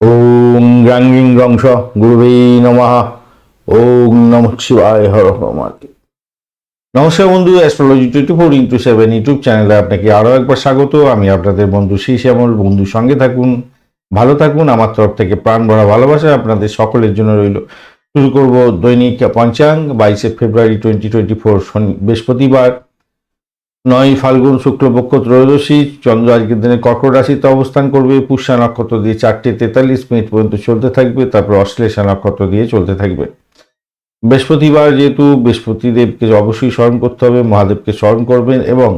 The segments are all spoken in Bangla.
ওং গ্রাঙ্গিং রংস গুরুবে নমঃ। ওং নম শিবায় হর হর মহাদেব। নমস্কার বন্ধু astrology twenty four into seven YouTube চ্যানেলে আপনাকে আরও একবার স্বাগত। আমি আপনাদের বন্ধু শ্রী শ্যামল, বন্ধুর সঙ্গে থাকুন, ভালো থাকুন। আমার তরফ থেকে প্রাণ ভরা ভালোবাসা আপনাদের সকলের জন্য রইল। শুরু করব দৈনিক পঞ্চাং বাইশে ফেব্রুয়ারি টোয়েন্টি টোয়েন্টি ফোর বৃহস্পতিবার। নয়, ফাল্গুন, শুক্লপক্ষ, ত্রয়োদশী, চন্দ্র আজকের দিনে কর্কট রাশিতে অবস্থান করবে। পুষ্যা নক্ষত্র দিয়ে চারটে তেতাল্লিশ মিনিট পর্যন্ত চলতে থাকবে। তারপর অশ্লেষা নক্ষত্র দিয়ে চলতে থাকবে। বৃহস্পতিবার যেহেতু বৃহস্পতিদেবকে অবশ্যই স্মরণ করতে হবে, মহাদেবকে স্মরণ করবেন এবং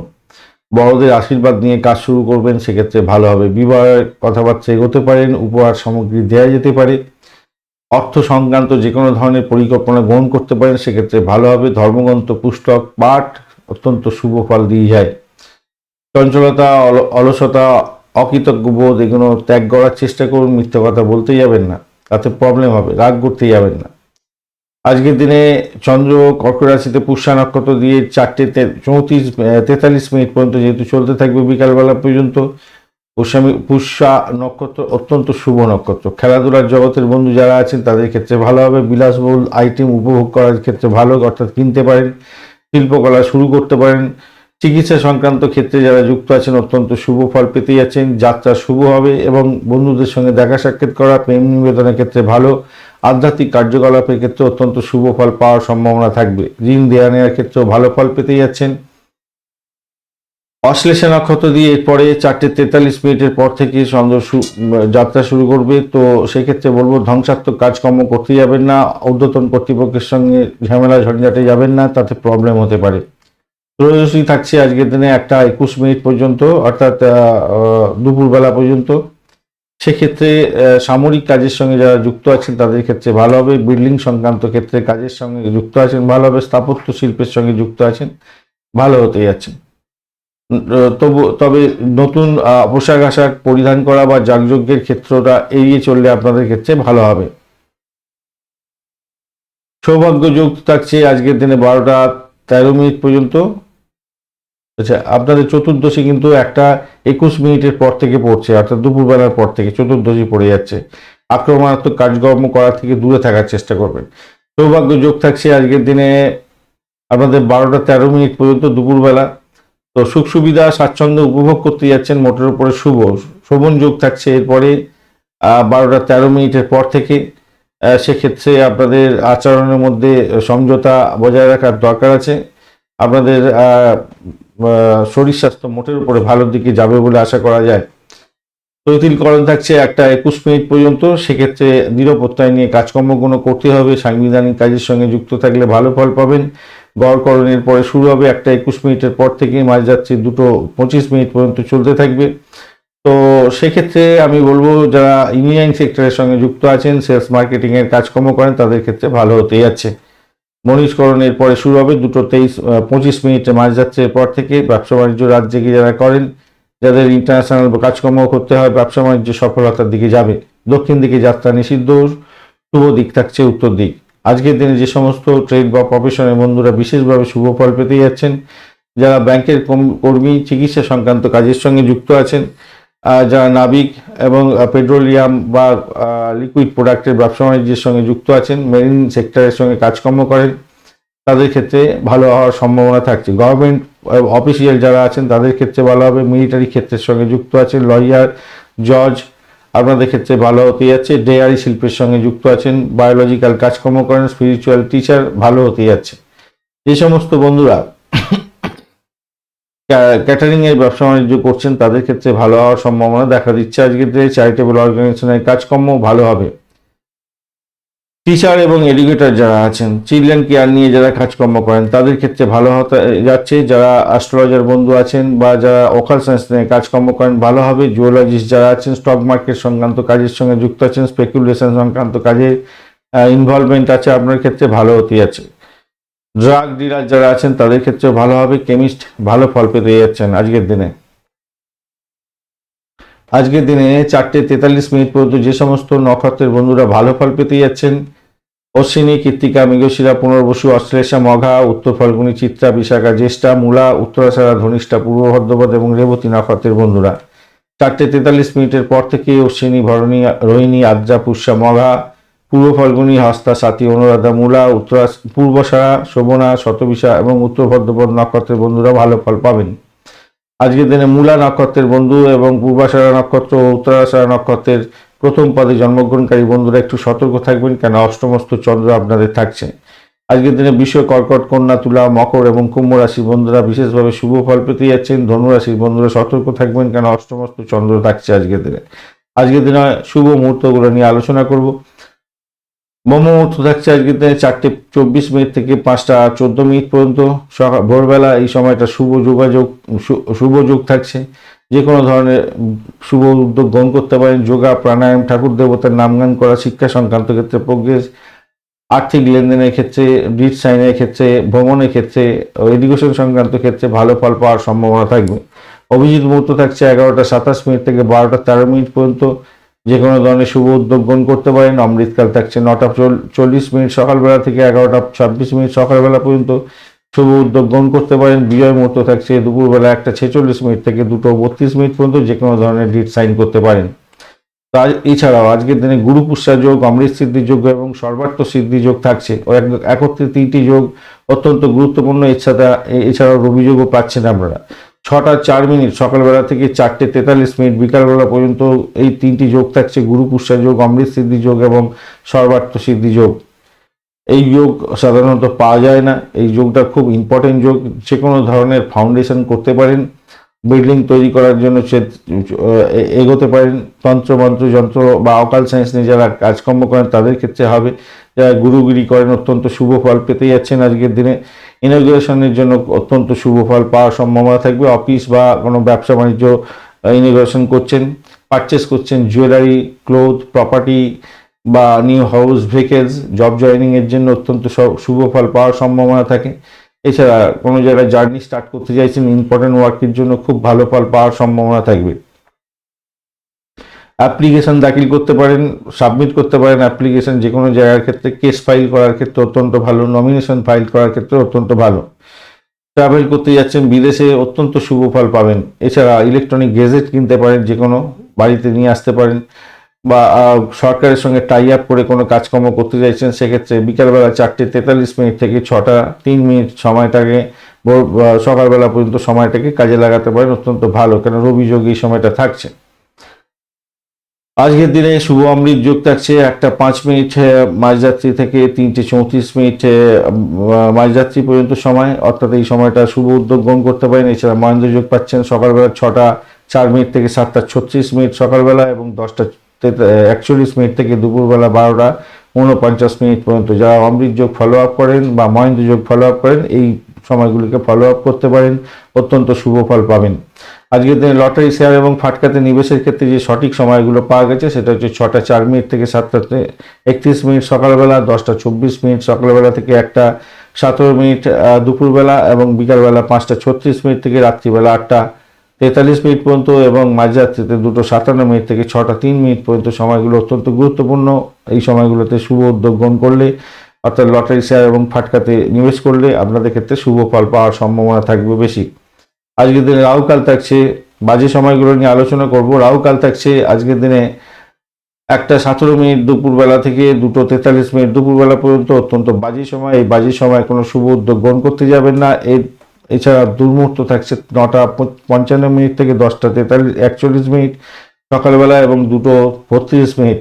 বড়দের আশীর্বাদ নিয়ে কাজ শুরু করবেন, সেক্ষেত্রে ভালো হবে। বিবাহের কথাবার্তা এগোতে পারেন উপহার সামগ্রী দেওয়া যেতে পারে। অর্থ সংক্রান্ত যে কোনো ধরনের পরিকল্পনা গ্রহণ করতে পারেন, সেক্ষেত্রে ভালো হবে। ধর্মগ্রন্থ, পুস্তক, পাঠ অত্যন্ত শুভ ফল দিয়ে যায়। চঞ্চলতা, অল- অলসতা, অকৃতজ্ঞ বোধ, এগুলো ত্যাগ করার চেষ্টা করুন, মিথ্যে কথা বলতে যাবেন না। তাতে প্রবলেম হবে, রাগ করতে যাবেন না। আজকের দিনে চন্দ্র কর্কট রাশিতে পুষ্যা নক্ষত্র দিয়ে চারটে চৌত্রিশ তেতাল্লিশ মিনিট পর্যন্ত যেহেতু চলতে থাকবে বিকালবেলা পর্যন্ত পুষ্যামি পুষ্যা নক্ষত্র অত্যন্ত শুভ নক্ষত্র। খেলাধুলার জগতের বন্ধু যারা আছেন, তাদের ক্ষেত্রে ভালো হবে। বিলাসবহুল আইটেম উপভোগ করার ক্ষেত্রে ভালো, অর্থাৎ কিনতে পারেন। শিল্পকলা শুরু করতে পারেন। চিকিৎসা সংক্রান্ত ক্ষেত্রে যারা যুক্ত আছেন, অত্যন্ত শুভ ফল পেতে যাচ্ছেন। যাত্রা শুভ হবে এবং বন্ধুদের সঙ্গে দেখা সাক্ষাৎ করা, প্রেম নিবেদনের ক্ষেত্রে ভালো। আধ্যাত্মিক কার্যকলাপের ক্ষেত্রে অত্যন্ত শুভ ফল পাওয়ার সম্ভাবনা থাকবে। ঋণ দেয়া নেওয়ার ক্ষেত্রেও ভালো ফল পেতে যাচ্ছেন। অশ্লেষা নক্ষত্র দিয়ে এরপরে চারটে তেতাল্লিশ মিনিটের পর থেকে চন্দ্র যাত্রা শুরু করবে। তো সেক্ষেত্রে বলব, ধ্বংসাত্মক কাজকর্ম করতে যাবেন না। ঊর্ধ্বতন কর্তৃপক্ষের সঙ্গে ঝামেলা ঝঞ্ঝাটে যাবেন না, তাতে প্রবলেম হতে পারে। ত্রয়োদশী থাকছে আজকের দিনে একটা একুশ মিনিট পর্যন্ত, অর্থাৎ দুপুরবেলা পর্যন্ত। সেক্ষেত্রে সামরিক কাজের সঙ্গে যারা যুক্ত আছেন, তাদের ক্ষেত্রে ভালো হবে। বিল্ডিং সংক্রান্ত ক্ষেত্রে কাজের সঙ্গে যুক্ত আছেন, ভালো হবে। স্থাপত্য শিল্পের সঙ্গে যুক্ত আছেন, ভালো হতে যাচ্ছেন। তবু, তবে নতুন পোশাক আশাক পরিধান করা বা যাগযজ্ঞের ক্ষেত্রটা এড়িয়ে চললে আপনাদের ক্ষেত্রে ভালো হবে। সৌভাগ্য যোগ থাকছে আজকের দিনে বারোটা তেরো মিনিট পর্যন্ত। আচ্ছা আপনাদের চতুর্দশী কিন্তু একটা একুশ মিনিটের পর থেকে পড়ছে, অর্থাৎ দুপুরবেলার পর থেকে চতুর্দশী পড়ে যাচ্ছে। আক্রমণাত্মক কাজকর্ম করা থেকে দূরে থাকার চেষ্টা করবেন। সৌভাগ্য যোগ থাকছে আজকের দিনে আপনাদের বারোটা তেরো মিনিট পর্যন্ত দুপুরবেলা। তো সুখ সুবিধা, স্বাচ্ছন্দ্য উপভোগ করতে যাচ্ছেন মোটের উপরে শুভ। শোভন যোগ থাকছে এরপরে বারোটা তেরো মিনিটের পর থেকে সেক্ষেত্রে আপনাদের আচরণের মধ্যে সমঝোতা বজায় রাখার দরকার আছে। আপনাদের শরীর স্বাস্থ্য মোটের উপরে ভালোর দিকে যাবে বলে আশা করা যায়। তৈতিলকরণ থাকছে একটা একুশ মিনিট পর্যন্ত, সেক্ষেত্রে নিরাপত্তায় নিয়ে কাজকর্মগুলো করতে হবে। সাংবিধানিক কাজের সঙ্গে যুক্ত থাকলে ভালো ফল পাবেন। গড়করণের পরে শুরু হবে একটা একুশ মিনিটের পর থেকে মাঝ যাচ্ছে দুটো পঁচিশ মিনিট পর্যন্ত চলতে থাকবে। তো সেক্ষেত্রে আমি বলব, যারা ইঞ্জিনিয়ারিং সেক্টরের সঙ্গে যুক্ত আছেন সেলস মার্কেটিংয়ের কাজকর্ম করেন, তাদের ক্ষেত্রে ভালো হতে যাচ্ছে। মনীষকরণের পরে শুরু হবে দুটো তেইশ পঁচিশ মিনিটে মাঝ যাচ্ছে এরপর থেকে ব্যবসা বাণিজ্য রাজ্যে গিয়ে যারা করেন, যাদের ইন্টারন্যাশনাল কাজকর্ম করতে হয়, ব্যবসা বাণিজ্য সফলতার দিকে যাবে। দক্ষিণ দিকে যাত্রা নিষিদ্ধ, শুভ দিক থাকছে উত্তর দিক। আজকের দিনে যে সমস্ত ট্রেড বা প্রফেশনের বন্ধুরা বিশেষভাবে শুভ ফল পেতে যাচ্ছেন, যারা ব্যাংকের কর্মী, চিকিৎসা সংক্রান্ত কাজের সঙ্গে যুক্ত আছেন যারা নাবিক এবং পেট্রোলিয়াম বা লিকুইড প্রোডাক্টের ব্যবসা বাণিজ্যের সঙ্গে যুক্ত আছেন মেরিন সেক্টরের সঙ্গে কাজকর্ম করেন, তাদের ক্ষেত্রে ভালো হওয়ার সম্ভাবনা থাকছে। গভর্নমেন্ট অফিসিয়াল যারা আছেন তাদের ক্ষেত্রে ভালো হবে মিলিটারি ক্ষেত্রের সঙ্গে যুক্ত আছেন লয়ার জজ আপনাদের ক্ষেত্রে ভালো হতে যাচ্ছে। ডেয়ারি শিল্পের সঙ্গে যুক্ত আছেন বায়োলজিক্যাল কাজকর্ম করেন স্পিরিচুয়াল টিচার ভালো হতে যাচ্ছে। যে সমস্ত বন্ধুরা ক্যাটারিং এর ব্যবসা বাণিজ্য করছেন, তাদের ক্ষেত্রে ভালো হওয়ার সম্ভাবনা দেখা দিচ্ছে। আজকের ডে চ্যারিটেবল অর্গানাইজেশনের কাজকর্ম ভালো হবে। টিচার এবং এডুকেটর যারা আছেন চিলড্রেন কেয়ার নিয়ে যারা কাজকর্ম করেন, তাদের ক্ষেত্রে ভালো হতে যাচ্ছে। যারা অ্যাস্ট্রোলজার বন্ধু আছেন বা যারা ওকাল সায়েন্স নিয়ে কাজকর্ম করেন, ভালো হবে। জুয়োলজিস্ট যারা আছেন স্টক মার্কেট সংক্রান্ত কাজের সঙ্গে যুক্ত আছেন স্পেকুলেশন সংক্রান্ত কাজে ইনভলভমেন্ট আছে, আপনার ক্ষেত্রে ভালো হতে যাচ্ছে। ড্রাগ ডিলার যারা আছেন, তাদের ক্ষেত্রে ভালো হবে। কেমিস্ট ভালো ফল পেতে যাচ্ছেন আজকের দিনে। আজকের দিনে চারটে তেতাল্লিশ মিনিট পর্যন্ত যে সমস্ত নক্ষত্রের বন্ধুরা ভালো ফল পেতে যাচ্ছেন অশ্বিনী, কৃত্তিকা, মৃগশিরা, পুনর্বসু, অশ্লেষা, মঘা, উত্তর ফল্গুনী, চিত্রা, বিশাখা, জ্যেষ্ঠা, মূলা, উত্তরাশারা, ধনিষ্ঠা, পূর্ব ভদ্রপদ এবং রেবতী নক্ষত্রের বন্ধুরা। চারটে তেতাল্লিশ মিনিটের পর থেকে অশ্বিনী, ভরণী, রোহিণী, আদ্রা, পুষ্যা, মঘা, পূর্ব ফল্গুনী, হস্তা সাথী অনুরাধা, মূলা, উত্তরা পূর্বসারা শোভনা, শতবিশা এবং উত্তর ভদ্রপদ নক্ষত্রের বন্ধুরা ভালো ফল পাবেন। আজকের দিনে মূলা নক্ষত্রের বন্ধু এবং পূর্বাশারা নক্ষত্র ও উত্তরাশারা নক্ষত্রের প্রথম পদে জন্মগ্রহণকারী বন্ধুরা একটু সতর্ক থাকবেন কেন অষ্টমস্ত চন্দ্র আপনাদের থাকছে। আজকের দিনে বিশ্ব কর্কট, কন্যা, তুলা, মকর এবং কুম্ভ রাশির বন্ধুরা বিশেষভাবে শুভ ফল পেতে যাচ্ছেন। ধনু রাশির বন্ধুরা সতর্ক থাকবেন কেন অষ্টমস্ত চন্দ্র থাকছে আজকের দিনে। আজকের দিনে শুভ মুহূর্তগুলো নিয়ে আলোচনা করব। ব্রহ্ম মুহূর্ত থাকছে আজকের দিনে চারটে চব্বিশ মিনিট থেকে পাঁচটা চোদ্দ মিনিট পর্যন্ত। ভোরবেলা এই সময়টা শুভ যোগাযোগ শুভ যোগ থাকছে। যে কোনো ধরনের শুভ উদ্যোগ গ্রহণ করতে পারেন। যোগা, প্রাণায়াম, ঠাকুর দেবতার নামগান করা, শিক্ষা সংক্রান্ত ক্ষেত্রে প্রোগ্রেস আর্থিক লেনদেনের ক্ষেত্রে ব্রিজ সাইনের ক্ষেত্রে, ভ্রমণের ক্ষেত্রে এডুকেশন সংক্রান্ত ক্ষেত্রে ভালো ফল পাওয়ার সম্ভাবনা থাকবে। অভিজিৎ মুহূর্ত থাকছে এগারোটা সাতাশ মিনিট থেকে বারোটা তেরো মিনিট পর্যন্ত। যে কোনো ধরনের শুভ উদ্যোগ গ্রহণ করতে পারেন। অমৃতকাল থাকছে নটা চল- চল্লিশ মিনিট সকালবেলা থেকে এগারোটা ছাব্বিশ মিনিট সকালবেলা পর্যন্ত। শুভ উদ্যোগ গ্রহণ করতে পারেন। বিজয় মুহূর্ত থাকছে দুপুরবেলা একটা ছেচল্লিশ মিনিট থেকে দুটো বত্রিশ মিনিট পর্যন্ত যে কোনো ধরনের ডিট সাইন করতে পারেন। তার এছাড়াও আজকের দিনে গুরু পুষ্যা যোগ, অমৃত সিদ্ধি যোগ এবং সর্বার্থ সিদ্ধি যোগ থাকছে। একত্রে তিনটি যোগ অত্যন্ত গুরুত্বপূর্ণ। এছাড়া এছাড়াও রবি যোগও পাচ্ছেন আপনারা। ছটা চার মিনিট, সকালবেলা থেকে চারটে তেতাল্লিশ মিনিট, বিকালবেলা পর্যন্ত এই তিনটি যোগ থাকছে। গুরু পুষ্যা যোগ, অমৃত সিদ্ধি যোগ এবং সর্বার্থ সিদ্ধি যোগ। এই যোগ সাধারণত পাওয়া যায় না। এই যোগটা খুব ইম্পর্টেন্ট যোগ। যে কোনো ধরনের ফাউন্ডেশন করতে পারেন বিল্ডিং তৈরি করার জন্য এগোতে পারেন। তন্ত্র, মন্ত্র, যন্ত্র বা অকাল সায়েন্স নিয়ে যারা কাজকর্ম করেন, তাদের ক্ষেত্রে হবে। যারা গুরুগিরি করেন, অত্যন্ত শুভ ফল পেতে যাচ্ছেন আজকের দিনে। ইনোগ্রেশনের জন্য অত্যন্ত শুভ ফল পাওয়ার সম্ভাবনা থাকবে। অফিস বা কোনো ব্যবসা বাণিজ্য ইনোগ্রেশন করছেন পারচেস করছেন জুয়েলারি ক্লোথ প্রপার্টি বা new house vehicles job joining এর জন্য অত্যন্ত শুভ ফল পাওয়ার সম্ভাবনা থাকে। এছাড়া কোনো জায়গায় জার্নি স্টার্ট করতে চাইছেন ইম্পর্টেন্ট ওয়ার্কের জন্য খুব ভালো ফল পাওয়ার সম্ভাবনা থাকবে। অ্যাপ্লিকেশন দাখিল করতে পারেন সাবমিট করতে পারেন। অ্যাপ্লিকেশন যে কোনো জায়গার ক্ষেত্রে কেস ফাইল করার ক্ষেত্রে অত্যন্ত ভালো নমিনেশন ফাইল করার ক্ষেত্রে অত্যন্ত ভালো। ট্রাভেল করতে যাচ্ছেন, বিদেশে অত্যন্ত শুভ ফল পাবেন। এছাড়া ইলেকট্রনিক গেজেট কিনতে পারেন যে কোনো বাড়িতে নিয়ে আসতে পারেন। বা সরকারের সঙ্গে টাই আপ করে কোনো কাজকর্ম করতে চাইছেন, সেক্ষেত্রে বিকালবেলা চারটে তেতাল্লিশ মিনিট থেকে ছটা তিন মিনিট সময়টাকে সকালবেলা পর্যন্ত সময়টাকে কাজে লাগাতে পারেন অত্যন্ত ভালো। কেন রবি যোগ এই সময়টা থাকছে। আজকের দিনে শুভ অমৃত যোগ থাকছে, একটা পাঁচ মিনিট মাঝরাত্রি থেকে তিনটে চৌত্রিশ মিনিট মাঝরাত্রি পর্যন্ত সময়। অর্থাৎ এই সময়টা শুভ উদ্যোগ গ্রহণ করতে পারেন। এছাড়া মহেন্দ্র যোগ পাচ্ছেন সকালবেলা ছটা চার মিনিট থেকে সাতটা ছত্রিশ মিনিট সকালবেলা এবং দশটা একচল্লিশ মিনিট থেকে দুপুরবেলা বারোটা উনপঞ্চাশ মিনিট পর্যন্ত যারা অমৃত যোগ ফলো আপ করেন বা মহেন্দ্র যোগ ফলো আপ করেন, এই সময়গুলিকে ফলো আপ করতে পারেন। অত্যন্ত শুভ ফল পাবেন। আজকের দিনে লটারি শেয়ার এবং ফাটকাতে নিবেশের ক্ষেত্রে যে সঠিক সময়গুলো পাওয়া গেছে, সেটা হচ্ছে ছটা চার মিনিট থেকে সাতটাতে একত্রিশ মিনিট সকালবেলা, দশটা চব্বিশ মিনিট সকালবেলা থেকে একটা, সতেরো মিনিট দুপুরবেলা এবং বিকালবেলা পাঁচটা ছত্রিশ মিনিট থেকে রাত্রিবেলা আটটা। তেতাল্লিশ মিনিট পর্যন্ত এবং মাঝরাত্রিতে দুটো সাতান্ন মিনিট থেকে ছটা তিন মিনিট পর্যন্ত সময়গুলো অত্যন্ত গুরুত্বপূর্ণ। এই সময়গুলোতে শুভ উদ্যোগ গ্রহণ করলে, অর্থাৎ লটারি শেয়ার এবং ফাটকাতে নিবেশ করলে আপনাদের ক্ষেত্রে শুভ ফল পাওয়ার সম্ভাবনা থাকবে বেশি। আজকের দিনে রাহুকাল থাকছে, বাজে সময়গুলো নিয়ে আলোচনা করব। রাহুকাল থাকছে, আজকের দিনে একটা সতেরো মিনিট দুপুরবেলা থেকে দুটো তেতাল্লিশ মিনিট দুপুরবেলা পর্যন্ত অত্যন্ত বাজে সময়। এই বাজে সময় কোনো শুভ উদ্যোগ গ্রহণ করতে যাবেন না। এর এছাড়া দুর্মুহূর্ত থাকছে নটা পঞ্চান্ন মিনিট থেকে দশটা তেতাল্লিশ, একচল্লিশ মিনিট সকালবেলা এবং দুটো বত্রিশ মিনিট।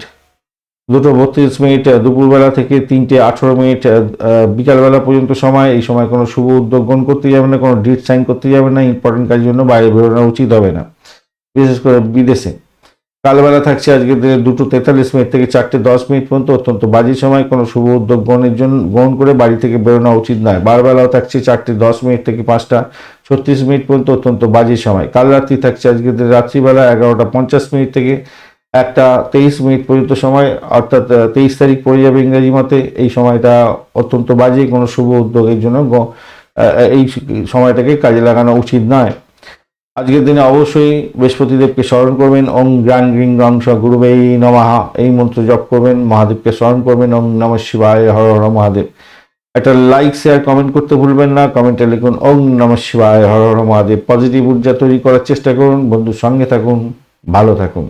দুটো বত্রিশ মিনিট দুপুরবেলা থেকে তিনটে আঠেরো মিনিট বিকালবেলা পর্যন্ত সময়। এই সময় কোনো শুভ উদ্যোগ গ্রহণ করতে যাবে না, কোনো ডিট সাইন করতে যাবে না। ইম্পর্টেন্ট কাজের জন্য বাইরে বেরোনো উচিত হবে না। বিশেষ করে বিদেশে। কালবেলা থাকছে আজকের দিনে দুটো তেতাল্লিশ মিনিট থেকে চারটে দশ মিনিট পর্যন্ত অত্যন্ত বাজে সময়। কোনো শুভ উদ্যোগ গ্রহণের জন্য গ্রহণ করে বাড়ি থেকে বেরোনো উচিত নয়। বারবেলাও থাকছে চারটে দশ মিনিট থেকে পাঁচটা ছত্রিশ মিনিট পর্যন্ত অত্যন্ত বাজে সময়। কাল রাত্রি থাকছে আজকের দিনে রাত্রিবেলা এগারোটা পঞ্চাশ মিনিট থেকে একটা তেইশ মিনিট পর্যন্ত সময়। অর্থাৎ তেইশ তারিখ পড়ে যাবে ইংরেজি মতে। এই সময়টা অত্যন্ত বাজে। কোনো শুভ উদ্যোগের জন্য এই সময়টাকে কাজে লাগানো উচিত নয়। আজকের দিনে অবশ্যই বৃহস্পতিদেবকে স্মরণ করবেন। ওং গ্রাং গ্রিং রং স গুরুবেই নমাহা এই মন্ত্র জপ করবেন, মহাদেবকে স্মরণ করবেন। ওং নম শিবায়, হর হর মহাদেব। একটা লাইক শেয়ার কমেন্ট করতে ভুলবেন না। কমেন্টে লিখুন ওং নম শিবায়, হর হর মহাদেব। পজিটিভ ঊর্জা তৈরি করার চেষ্টা করুন। বন্ধুর সঙ্গে থাকুন। ভালো থাকুন।